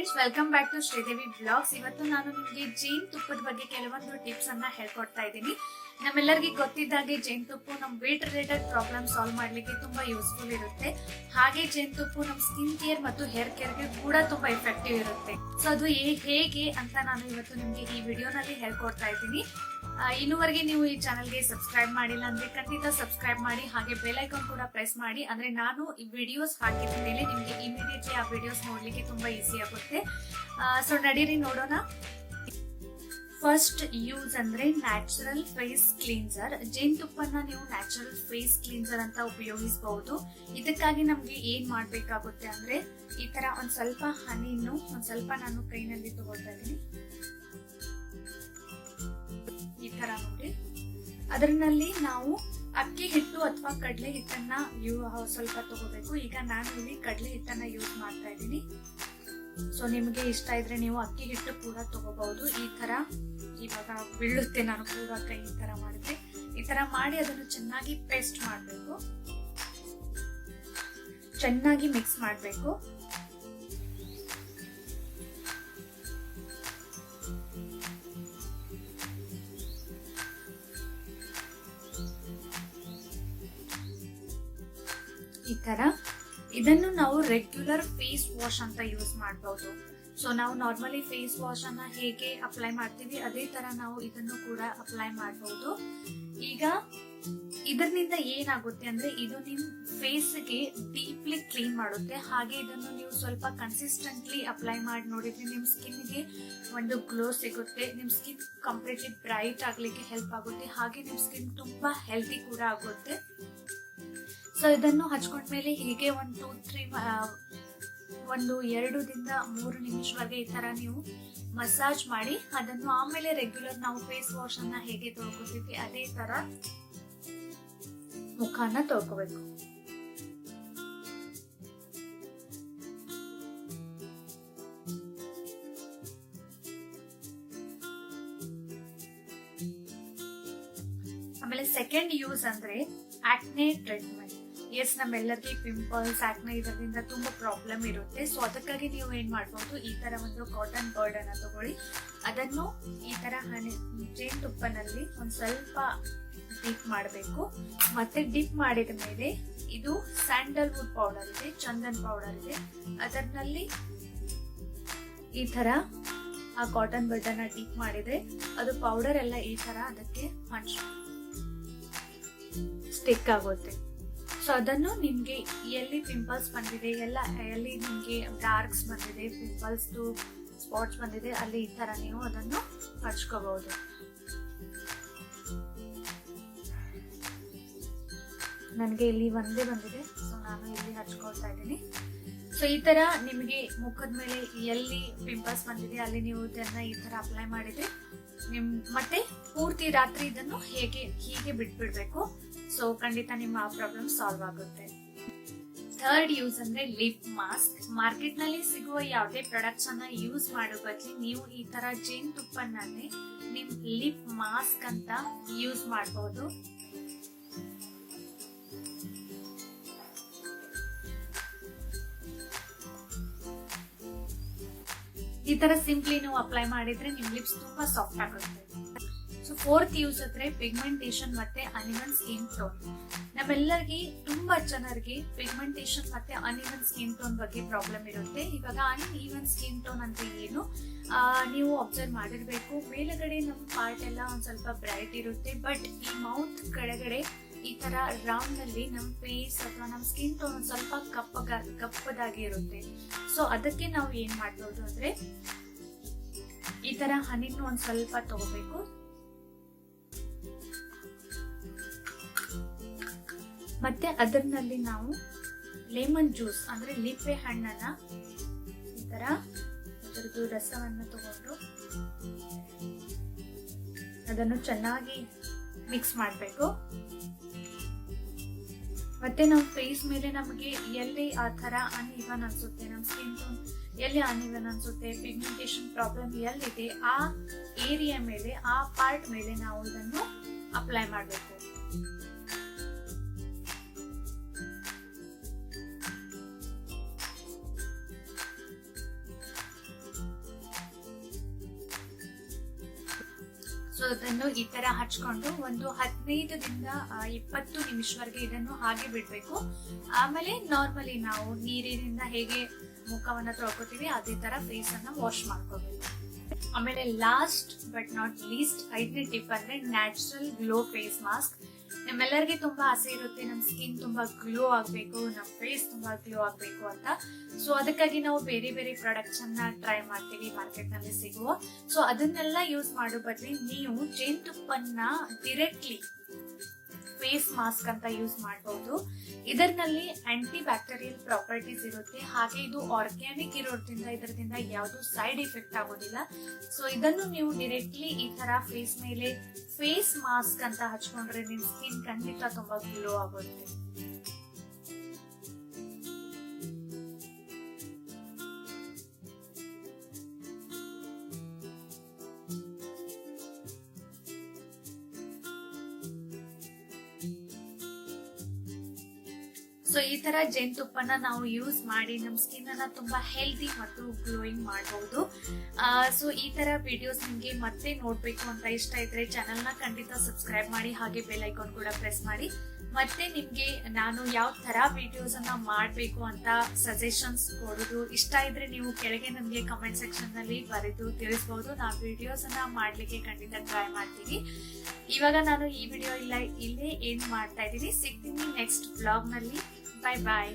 Friends welcome back to Sridevi blogs ಇವತ್ತು ನಾನು ನಿಮಗೆ ಜೇನ್ ತುಪ್ಪದ ಬಗ್ಗೆ ಕೆಲವೊಂದು ಟಿಪ್ಸ್ ಅನ್ನ ಹೇಳ್ಕೊಡ್ತಾ ಇದ್ದೀನಿ. ನಮ್ಮೆಲ್ಲರಿಗೆ ಗೊತ್ತಿದ್ದಾಗೆ ಜೇನ್ ತುಪ್ಪ ನಮ್ ವೇಟ್ ರಿಲೇಟೆಡ್ ಪ್ರಾಬ್ಲಮ್ ಸಾಲ್ವ್ ಮಾಡ್ಲಿಕ್ಕೆ ತುಂಬಾ ಯೂಸ್ಫುಲ್ ಇರುತ್ತೆ. ಹಾಗೆ ಜೇನ್ ತುಪ್ಪ ನಮ್ ಸ್ಕಿನ್ ಕೇರ್ ಮತ್ತು ಹೇರ್ ಕೇರ್ಗೆ ಕೂಡ ತುಂಬಾ ಎಫೆಕ್ಟಿವ್ ಇರುತ್ತೆ. ಸೊ ಅದು ಹೇಗೆ ಅಂತ ನಾನು ಇವತ್ತು ನಿಮಗೆ ಈ ವಿಡಿಯೋನಲ್ಲಿ ಹೇಳ್ಕೊಡ್ತಾ ಇದ್ದೀನಿ. ಇನ್ನೂವರೆಗೆ ನೀವು ಈ ಚಾನಲ್ಗೆ ಸಬ್ಸ್ಕ್ರೈಬ್ ಮಾಡಿಲ್ಲ ಅಂದ್ರೆ ಖಂಡಿತ ಸಬ್ಸ್ಕ್ರೈಬ್ ಮಾಡಿ, ಹಾಗೆ ಬೆಲ್ ಐಕಾನ್ ಕೂಡ ಪ್ರೆಸ್ ಮಾಡಿ. ಅಂದ್ರೆ ನಾನು ಈ ವಿಡಿಯೋಸ್ ಹಾಕಿದ ಮೇಲೆ ನಿಮಗೆ ಇಮಿಡಿಯೇಟ್ಲಿ ಆ ವಿಡಿಯೋಸ್ ನೋಡ್ಲಿಕ್ಕೆ ತುಂಬಾ ಈಸಿ ಆಗುತ್ತೆ. ಸೊ ನಡೀರಿ ನೋಡೋಣ. ಫಸ್ಟ್ ಯೂಸ್ ಅಂದ್ರೆ ನ್ಯಾಚುರಲ್ ಫೇಸ್ ಕ್ಲೀನ್ಸರ್ ಜೇನುತುಪ್ಪನ ನೀವು ನ್ಯಾಚುರಲ್ ಫೇಸ್ ಕ್ಲೀನ್ಸರ್ ಅಂತ ಉಪಯೋಗಿಸಬಹುದು ಇದಕ್ಕಾಗಿ ನಮ್ಗೆ ಏನ್ ಮಾಡ್ಬೇಕಾಗುತ್ತೆ ಅಂದ್ರೆ ಈ ತರ ಒಂದ್ ಸ್ವಲ್ಪ ಹನಿನು, ಒಂದ್ ಸ್ವಲ್ಪ ನಾನು ಕೈನಲ್ಲಿ ತಗೊಳ್ತಾ ಇದೀನಿ ಅದರಲ್ಲಿ ನಾವು ಅಕ್ಕಿ ಹಿಟ್ಟು ಅಥವಾ ಕಡಲೆ ಹಿಟ್ಟನ್ನ ಸ್ವಲ್ಪ ತಗೋಬೇಕು. ಈಗ ನಾನು ಇಲ್ಲಿ ಕಡಲೆ ಹಿಟ್ಟನ್ನ ಯೂಸ್ ಮಾಡ್ತಾ ಇದ್ದೀನಿ. ಸೊ ನಿಮಗೆ ಇಷ್ಟ ಇದ್ರೆ ನೀವು ಅಕ್ಕಿ ಹಿಟ್ಟು ಕೂಡ ತಗೋಬಹುದು. ಈ ತರ ಇವಾಗ ಬೀಳುತ್ತೆ ನಾನು ಕೂಡ ಕೈ ಈ ತರ ಮಾಡಿದ್ರೆ. ಈ ತರ ಮಾಡಿ ಅದನ್ನು ಚೆನ್ನಾಗಿ ಪೇಸ್ಟ್ ಮಾಡಬೇಕು. ಚೆನ್ನಾಗಿ ಮಿಕ್ಸ್ ಮಾಡಬೇಕು. ತರ. ಇದನ್ನು ನಾವು ರೆಗ್ಯುಲರ್ ಫೇಸ್ ವಾಶ್ ಅಂತ ಯೂಸ್ ಮಾಡಬಹುದು ಸೊ ನಾವು ನಾರ್ಮಲಿ ಫೇಸ್ ವಾಶ್ ಅನ್ನ ಹೇಗೆ ಅಪ್ಲೈ ಮಾಡ್ತೀವಿ, ಅದೇ ತರ ನಾವು ಇದನ್ನು ಕೂಡ ಅಪ್ಲೈ ಮಾಡಬಹುದು ಈಗ ಇದರಿಂದ ಏನಾಗುತ್ತೆ ಅಂದ್ರೆ, ಇದು ನಿಮ್ ಫೇಸ್ಗೆ ಡೀಪ್ಲಿ ಕ್ಲೀನ್ ಮಾಡುತ್ತೆ. ಹಾಗೆ ಇದನ್ನು ನೀವು ಸ್ವಲ್ಪ ಕನ್ಸಿಸ್ಟೆಂಟ್ಲಿ ಅಪ್ಲೈ ಮಾಡಿ ನೋಡಿದ್ರೆ ನಿಮ್ ಸ್ಕಿನ್ಗೆ ಒಂದು ಗ್ಲೋ ಸಿಗುತ್ತೆ, ನಿಮ್ ಸ್ಕಿನ್ ಕಂಪ್ಲೀಟ್ಲಿ ಬ್ರೈಟ್ ಆಗ್ಲಿಕ್ಕೆ ಹೆಲ್ಪ್ ಆಗುತ್ತೆ. ಹಾಗೆ ನಿಮ್ ಸ್ಕಿನ್ ತುಂಬಾ ಹೆಲ್ತಿ ಕೂಡ ಆಗುತ್ತೆ. ಸೊ ಇದನ್ನು ಹಚ್ಕೊಂಡ್ಮೇಲೆ ಹೀಗೆ ಒಂದು ಟೂ ತ್ರೀ ಒಂದು ಎರಡು ದಿಂದ ಮೂರು ನಿಮಿಷವಾಗಿ ಈ ತರ ನೀವು ಮಸಾಜ್ ಮಾಡಿ ಅದನ್ನು ಆಮೇಲೆ ರೆಗ್ಯುಲರ್ ನಾವು ಫೇಸ್ ವಾಶ್ ಅನ್ನ ಹೇಗೆ ತೊಳ್ಕೊತೀವಿ ಅದೇ ತರ ಮುಖಾನ ತೊಳ್ಕೋಬೇಕು. ಆಮೇಲೆ ಸೆಕೆಂಡ್ ಯೂಸ್ ಅಂದ್ರೆ ಆಕ್ನೆ ಟ್ರೀಟ್ಮೆಂಟ್ ಎಸ್ ನಮ್ಮೆಲ್ಲರಿಗೆ ಪಿಂಪಲ್ಸ್ ಆಕ್ನೆ ಇದರಿಂದ ತುಂಬಾ ಪ್ರಾಬ್ಲಮ್ ಇರುತ್ತೆ. ಸೊ ಅದಕ್ಕಾಗಿ ನೀವು ಏನ್ ಮಾಡ್ಬೋದು, ಈ ತರ ಒಂದು ಕಾಟನ್ ಬರ್ಡ್ ಅನ್ನ ತಗೊಳ್ಳಿ. ಅದನ್ನು ಈ ತರ ಹನಿ ಜೇನುತುಪ್ಪನಲ್ಲಿ ಒಂದ್ ಸ್ವಲ್ಪ ಡಿಪ್ ಮಾಡಬೇಕು. ಮತ್ತೆ ಡಿಪ್ ಮಾಡಿದ ಮೇಲೆ ಇದು ಸ್ಯಾಂಡಲ್ವುಡ್ ಪೌಡರ್ ಇದೆ, ಚಂದನ್ ಪೌಡರ್ ಇದೆ. ಅದರಲ್ಲಿ ಈ ತರ ಆ ಕಾಟನ್ ಬರ್ಡ್ ಅನ್ನ ಡಿಪ್ ಮಾಡಿದ್ರೆ ಅದು ಪೌಡರ್ ಎಲ್ಲ ಈ ತರ ಅದಕ್ಕೆ ಹಂಚ್ ಸ್ಟಿಕ್ ಆಗುತ್ತೆ. ಸೊ ಅದನ್ನು ನಿಮಗೆ ಎಲ್ಲಿ ಪಿಂಪಲ್ಸ್ ಬಂದಿದೆ, ಎಲ್ಲ ಎಲ್ಲಿ ನಿಮಗೆ ಡಾರ್ಕ್ಸ್ ಬಂದಿದೆ ಪಿಂಪಲ್ಸ್ ಸ್ಪಾಟ್ಸ್ ಬಂದಿದೆ, ಅಲ್ಲಿ ಈ ಥರ ನೀವು ಅದನ್ನು ಹಚ್ಕೋಬಹುದು ನನಗೆ ಇಲ್ಲಿ ಒಂದೇ ಬಂದಿದೆ ಸೊ ನಾನು ಇಲ್ಲಿ ಹಚ್ಕೊಳ್ತಾ ಇದ್ದೀನಿ. ಸೊ ಈ ಥರ ನಿಮಗೆ ಮುಖದ ಮೇಲೆ ಎಲ್ಲಿ ಪಿಂಪಲ್ಸ್ ಬಂದಿದೆ, ಅಲ್ಲಿ ನೀವು ಇದನ್ನು ಈ ಥರ ಅಪ್ಲೈ ಮಾಡಿದರೆ ನಿಮ್ಮ ಮತ್ತೆ ಪೂರ್ತಿ ರಾತ್ರಿ ಇದನ್ನು ಹೇಗೆ, ಹೀಗೆ ಬಿಟ್ಬಿಡ್ಬೇಕು. ಸೊ ಖಂಡಿತ ನಿಮ್ಮ ಪ್ರಾಬ್ಲಮ್ ಸಾಲ್ವ್ ಆಗುತ್ತೆ. ಥರ್ಡ್ ಯೂಸ್ ಅಂದ್ರೆ ಲಿಪ್ ಮಾಸ್ಕ್ ಮಾರ್ಕೆಟ್ನಲ್ಲಿ ಸಿಗುವ ಯಾವುದೇ ಪ್ರಾಡಕ್ಟ್ಸ್ ಅನ್ನ ಯೂಸ್ ಮಾಡೋ ಬದಲು ನೀವು ಈ ತರ ಜೇನ್ ತುಪ್ಪನ್ನೇ ನಿಮ್ ಲಿಪ್ ಮಾಸ್ಕ್ ಅಂತ ಯೂಸ್ ಮಾಡಬಹುದು ಈ ತರ ಸಿಂಪ್ಲಿ ನೀವು ಅಪ್ಲೈ ಮಾಡಿದ್ರೆ ನಿಮ್ ಲಿಪ್ಸ್ ತುಂಬಾ ಸಾಫ್ಟ್ ಆಗುತ್ತೆ. ಸೊ ಫೋರ್ತ್ ಯೂಸ್ ಅಂದ್ರೆ ಪಿಗ್ಮೆಂಟೇಶನ್ ಮತ್ತೆ ಅನಿಮಲ್ ಸ್ಕಿನ್ ಟೋನ್ ನಮ್ಮೆಲ್ಲರಿಗೆ, ತುಂಬಾ ಜನರಿಗೆ ಪಿಗ್ಮೆಂಟೇಶನ್ ಮತ್ತೆ ಅನಿಮಲ್ ಸ್ಕಿನ್ ಟೋನ್ ಬಗ್ಗೆ ಪ್ರಾಬ್ಲಮ್ ಇರುತ್ತೆ. ಇವಾಗ ಅನ್ಇವನ್ ಸ್ಕಿನ್ ಟೋನ್ ಅಂತ ಏನು? ನೀವು ಅಬ್ಸರ್ವ್ ಮಾಡಿರ್ಬೇಕು. ಮೇಲಗಡೆ ನಮ್ಮ ಪಾರ್ಟ್ ಎಲ್ಲ ಒಂದ್ ಸ್ವಲ್ಪ ಬ್ರೈಟ್ ಇರುತ್ತೆ. ಬಟ್ ಈ ಮೌತ್ ಕೆಳಗಡೆ ಈ ತರ ರೌಂಡ್ನಲ್ಲಿ ನಮ್ ಫೇಸ್ ಅಥವಾ ನಮ್ ಸ್ಕಿನ್ ಟೋನ್ ಒಂದ್ ಸ್ವಲ್ಪ ಕಪ್ಪಗ ಕಪ್ಪದಾಗಿ ಇರುತ್ತೆ ಸೊ ಅದಕ್ಕೆ ನಾವು ಏನ್ ಮಾಡ್ಬೋದು ಅಂದ್ರೆ ಈ ತರ ಹನಿನ ಒಂದ್ ಸ್ವಲ್ಪ ತಗೋಬೇಕು. ಮತ್ತೆ ಅದರಲ್ಲಿ ನಾವು ಲೆಮನ್ ಜ್ಯೂಸ್ ಅಂದ್ರೆ ಲೀಪೆ ಹಣ್ಣನ್ನ ಈ ತರ ಅದರದ್ದು ರಸವನ್ನು ತಗೊಂಡು ಅದನ್ನು ಚೆನ್ನಾಗಿ ಮಿಕ್ಸ್ ಮಾಡಬೇಕು. ಮತ್ತೆ ನಮ್ಮ ಫೇಸ್ ಮೇಲೆ ನಮಗೆ ಎಲ್ಲಿ ಆ ಥರ ಅನ್ಇವನ್ ಅನ್ಸುತ್ತೆ ನಮ್ಮ ಸ್ಕಿನ್ ಟೋನ್ ಎಲ್ಲಿ ಅನ್ಇವನ್ ಅನ್ಸುತ್ತೆ ಪಿಗ್ಮೆಂಟೇಷನ್ ಪ್ರಾಬ್ಲಮ್ ಎಲ್ಲಿದೆ, ಆ ಏರಿಯಾ ಮೇಲೆ, ಆ ಪಾರ್ಟ್ ಮೇಲೆ ನಾವು ಇದನ್ನು ಅಪ್ಲೈ ಮಾಡಬೇಕು. ಸೊ ಅದನ್ನು ಈ ತರ ಹಚ್ಕೊಂಡು ಒಂದು ಹದಿನೈದರಿಂದ ಇಪ್ಪತ್ತು ನಿಮಿಷವರೆಗೆ ಇದನ್ನು ಹಾಗೆ ಬಿಡ್ಬೇಕು. ಆಮೇಲೆ ನಾರ್ಮಲಿ ನಾವು ನೀರಿನಿಂದ ಹೇಗೆ ಮುಖವನ್ನ ತೊಳ್ಕೊತೀವಿ, ಅದೇ ತರ ಫೇಸ್ ಅನ್ನ ವಾಶ್ ಮಾಡ್ಕೋಬೇಕು. ಆಮೇಲೆ ಲಾಸ್ಟ್ ಬಟ್ ನಾಟ್ ಲೀಸ್ಟ್ ಐದನೇ ಟಿಪ್ ಅಂದ್ರೆ ನ್ಯಾಚುರಲ್ ಗ್ಲೋ ಫೇಸ್ ಮಾಸ್ಕ್ ನಮ್ಮೆಲ್ಲರಿಗೆ ತುಂಬಾ ಆಸೆ ಇರುತ್ತೆ ನಮ್ಮ ಸ್ಕಿನ್ ತುಂಬಾ ಗ್ಲೋ ಆಗ್ಬೇಕು ನಮ್ಮ ಫೇಸ್ ತುಂಬಾ ಗ್ಲೋ ಆಗ್ಬೇಕು ಅಂತ. ಸೊ ಅದಕ್ಕಾಗಿ ನಾವು ಬೇರೆ ಬೇರೆ ಪ್ರಾಡಕ್ಟ್ಸ್ ಅನ್ನ ಟ್ರೈ ಮಾಡ್ತೀವಿ ಮಾರ್ಕೆಟ್ನಲ್ಲಿ ಸಿಗುವ. ಸೊ ಅದನ್ನೆಲ್ಲ ಯೂಸ್ ಮಾಡೋ ಬದಲಿ ನೀವು ಜೇನುತುಪ್ಪನ್ನ ಡೈರೆಕ್ಟ್ಲಿ ಫೇಸ್ ಮಾಸ್ಕ್ ಅಂತ ಯೂಸ್ ಮಾಡಬಹುದು ಇದರಲ್ಲಿ ಆಂಟಿ ಬ್ಯಾಕ್ಟೀರಿಯಲ್ ಪ್ರಾಪರ್ಟೀಸ್ ಇರುತ್ತೆ. ಹಾಗೆ ಇದು ಆರ್ಗ್ಯಾನಿಕ್ ಇರೋದ್ರಿಂದ ಇದರಿಂದ ಯಾವುದು ಸೈಡ್ ಎಫೆಕ್ಟ್ ಆಗೋದಿಲ್ಲ. ಸೊ ಇದನ್ನು ನೀವು ಡೈರೆಕ್ಟ್ಲಿ ಈ ತರ ಫೇಸ್ ಮೇಲೆ ಫೇಸ್ ಮಾಸ್ಕ್ ಅಂತ ಹಚ್ಕೊಂಡ್ರೆ ನಿಮ್ ಸ್ಕಿನ್ ಖಂಡಿತ ತುಂಬಾ ಗ್ಲೋ ಆಗುತ್ತೆ. ಸೊ ಈ ತರ ಜೇನುತುಪ್ಪನ ನಾವು ಯೂಸ್ ಮಾಡಿ ನಮ್ಮ ಸ್ಕಿನ್ ಅನ್ನ ತುಂಬಾ ಹೆಲ್ದಿ ಮತ್ತು ಗ್ಲೋಯಿಂಗ್ ಮಾಡಬಹುದು ಸೊ ಈ ತರ ವಿಡಿಯೋಸ್ ನಿಮ್ಗೆ ಮತ್ತೆ ನೋಡ್ಬೇಕು ಅಂತ ಇಷ್ಟ ಇದ್ರೆ ಚಾನೆಲ್ನ ಖಂಡಿತ ಸಬ್ಸ್ಕ್ರೈಬ್ ಮಾಡಿ ಹಾಗೆ ಬೆಲ್ ಐಕಾನ್ ಕೂಡ ಪ್ರೆಸ್ ಮಾಡಿ. ಮತ್ತೆ ನಿಮ್ಗೆ ನಾನು ಯಾವ ತರ ವಿಡಿಯೋಸ್ ಅನ್ನ ಮಾಡ್ಬೇಕು ಅಂತ ಸಜೆಷನ್ಸ್ ಕೊಡೋದು ಇಷ್ಟ ಇದ್ರೆ ನೀವು ಕೆಳಗೆ ನಮ್ಗೆ ಕಮೆಂಟ್ ಸೆಕ್ಷನ್ನಲ್ಲಿ ಬರೆದು ತಿಳಿಸಬಹುದು ನಾವು ವಿಡಿಯೋಸ್ ಅನ್ನ ಮಾಡ್ಲಿಕ್ಕೆ ಖಂಡಿತ ಟ್ರೈ ಮಾಡ್ತೀನಿ. ಇವಾಗ ನಾನು ಈ ವಿಡಿಯೋ ಇಲ್ಲ, ಇಲ್ಲೇ ಏನ್ ಮಾಡ್ತಾ ಇದ್ದೀನಿ. ಸಿಗ್ತೀನಿ ನೆಕ್ಸ್ಟ್ ಬ್ಲಾಗ್ನಲ್ಲಿ. Bye-bye.